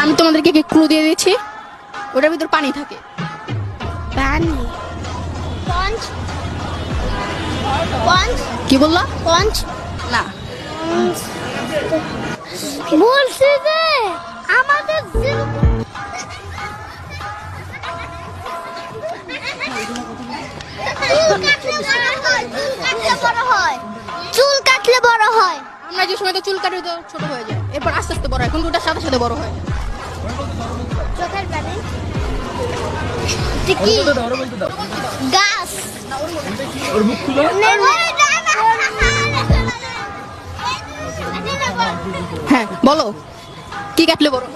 আচ্ছা আমি তোমাদেরকে কি ক্লু দিয়ে দিয়েছি ওটার ভিতর পানি থাকে। পানি। পঞ্চ। পঞ্চ। কি বললা? পঞ্চ। না। বলছি যে আমাদের কাটলে বড় হয়, চুল কাটলে বড় হয়। আমরা যে সময় তো চুল কাটি তো ছোট হয়ে যায়। এরপর আস্তে আস্তে বড় হয় কিন্তু ওটার সাথে সাথে বড় হয়। চোখের পানি গাছ ওর মুখ খুলো হ্যাঁ বলো কি কাটলে বড়